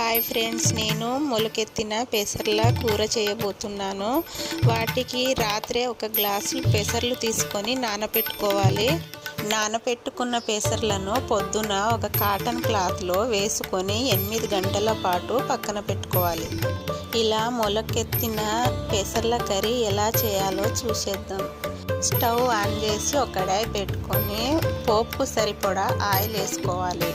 Hi friends నేను మొలకెత్తిన పెసర్ల కూర చేయబోతున్నాను. వాటికి రాత్రే ఒక గ్లాసు పెసర్లు తీసుకొని నానబెట్టుకోవాలి నానబెట్టుకున్న పెసర్లను పొద్దున ఒక కాటన్ క్లాత్లో వేసుకొని ఎనిమిది గంటల పాటు పక్కన పెట్టుకోవాలి. ఇలా మొలకెత్తిన పెసర్ల కర్రీ ఎలా చేయాలో చూసేద్దాం. స్టవ్ ఆన్ చేసి ఒక డై పెట్టుకొని పోపుకు సరిపడా ఆయిల్ వేసుకోవాలి.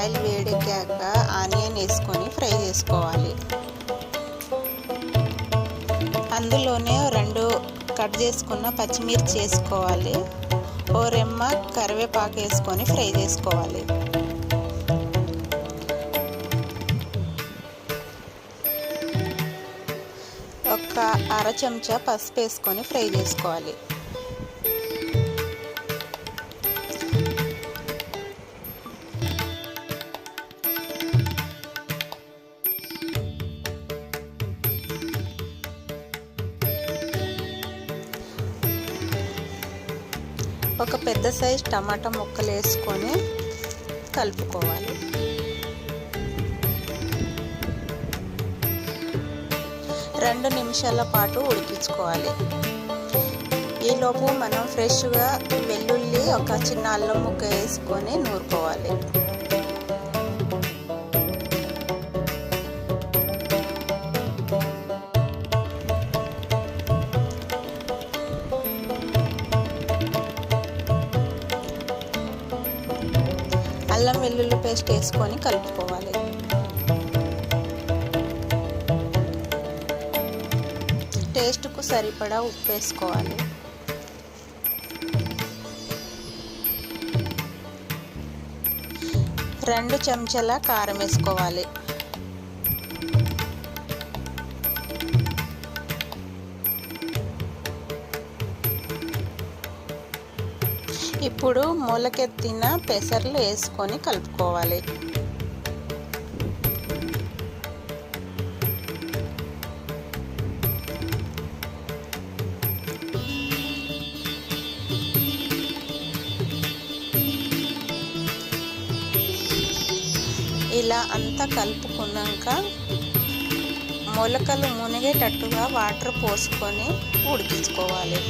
ఆయిల్ వేడెక్కాక ఆనియన్ వేసుకొని ఫ్రై చేసుకోవాలి. అందులోనే రెండు కట్ చేసుకున్న పచ్చిమిర్చి వేసుకోవాలి. ఓ రెమ్మ కరివేపాకు వేసుకొని ఫ్రై చేసుకోవాలి. ఒక అర చెంచా పసుపు వేసుకొని ఫ్రై చేసుకోవాలి. ఒక పెద్ద సైజ్ టమాటా ముక్కలు వేసుకొని కలుపుకోవాలి. రెండు నిమిషాల పాటు ఉడికించుకోవాలి. ఈలోపు మనం ఫ్రెష్గా వెల్లుల్లి ఒక చిన్న అల్లం ముక్క వేసుకొని నూరుకోవాలి. అల్లం వెల్లుల్లి పేస్ట్ వేసుకొని కలుపుకోవాలి. టేస్ట్కు సరిపడా ఉప్పు వేసుకోవాలి. రెండు చెంచాల కారం వేసుకోవాలి. ఇప్పుడు మొలకెత్తిన పెసర్లు వేసుకొని కలుపుకోవాలి. ఇలా అంతా కలుపుకున్నాక మొలకలు మునిగేటట్టుగా వాటర్ పోసుకొని ఉడికించుకోవాలి.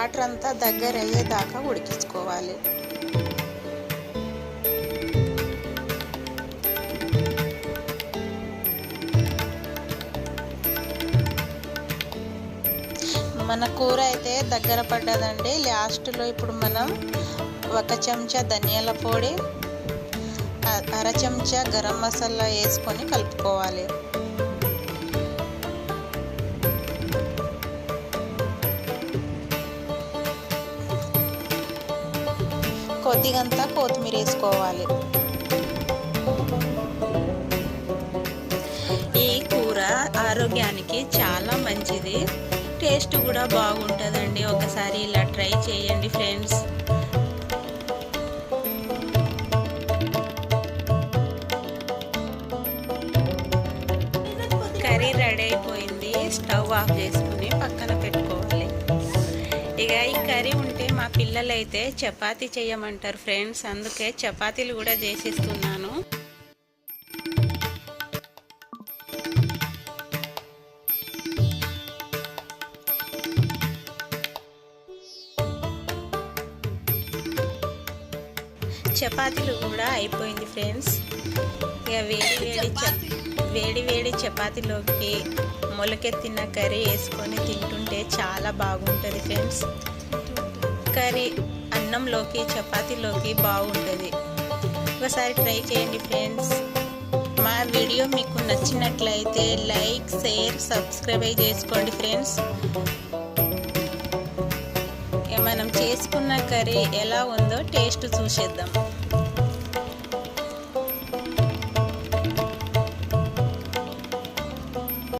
వాటర్ అంతా దగ్గర అయ్యేదాకా ఉడికించుకోవాలి. మన కూర అయితే దగ్గర పడ్డదండి. లాస్ట్లో ఇప్పుడు మనం ఒక చెంచా ధనియాల పొడి అర చెంచా గరం మసాలా వేసుకొని కలుపుకోవాలి. కొద్దిగంతా కొత్తిమీర వేసుకోవాలి. ఈ కూర ఆరోగ్యానికి చాలా మంచిది. టేస్ట్ కూడా బాగుంటుందండి. ఒకసారి ఇలా ట్రై చేయండి ఫ్రెండ్స్. కర్రీ రెడీ అయిపోయింది. స్టవ్ ఆఫ్ చేసుకుని పక్కన పిల్లలైతే పిల్లలు అయితే చపాతీ చేయమంటారు ఫ్రెండ్స్. అందుకే చపాతీలు కూడా చేసిస్తున్నాను. చపాతీలు కూడా అయిపోయింది ఫ్రెండ్స్. ఇక వేడి వేడి వేడి వేడి చపాతీలోకి మొలకెత్తిన కర్రీ వేసుకొని తింటుంటే చాలా బాగుంటుంది ఫ్రెండ్స్. కర్రీ అన్నంలోకి చపాతీలోకి బాగుంటుంది. ఒకసారి ట్రై చేయండి ఫ్రెండ్స్. మా వీడియో మీకు నచ్చినట్లయితే లైక్ షేర్ సబ్స్క్రైబ్ చేసుకోండి ఫ్రెండ్స్. మనం చేసుకున్న కర్రీ ఎలా ఉందో టేస్ట్ చూసేద్దాం.